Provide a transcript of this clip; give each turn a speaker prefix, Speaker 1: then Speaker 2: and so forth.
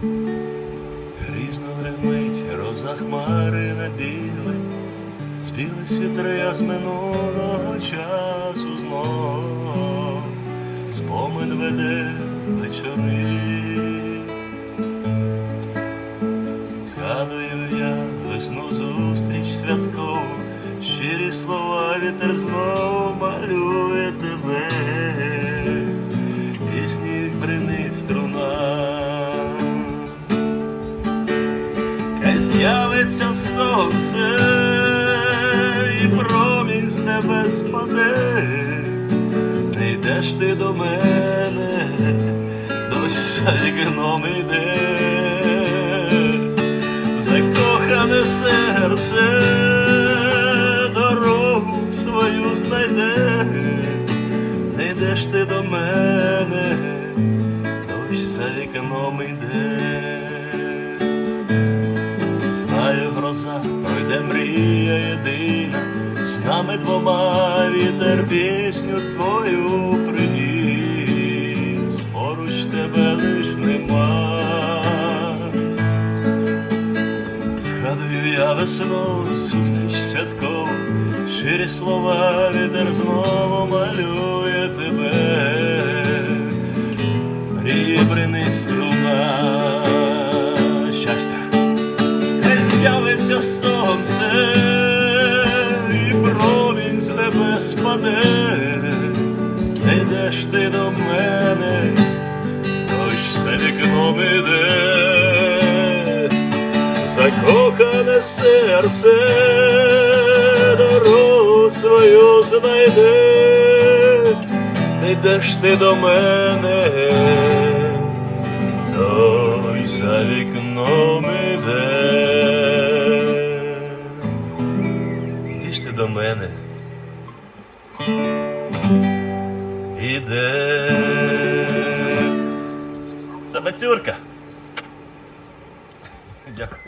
Speaker 1: Грізно гримить роза хмари на біле, Збіли світри з минулого часу знов, спомин веде вечори. Згадую я весну зустріч святкову, щирі слова вітер знов малює тебе, і сніг бринить струна. З'явиться сонце, і промінь з небес паде, не йдеш ти до мене, дощ за вікном йде, закохане серце дорогу свою знайде, не йдеш ти до мене, дощ за вікном йде. Пройде мрія єдина, з нами двома вітер пісню твою приніс, поруч тебе лиш нема. Згадую я весну, зустріч святкову, щирі слова вітер знову малює тебе, мрії принись струна сонце, і промінь з небес паде, не йдеш ти до мене, дощ за вікном іде, закохане серце дорогу свою знайде, не йдеш ти до мене. Дощ за вікном іде. Іди ти до мене. Іде. Забацюрка. Дякую.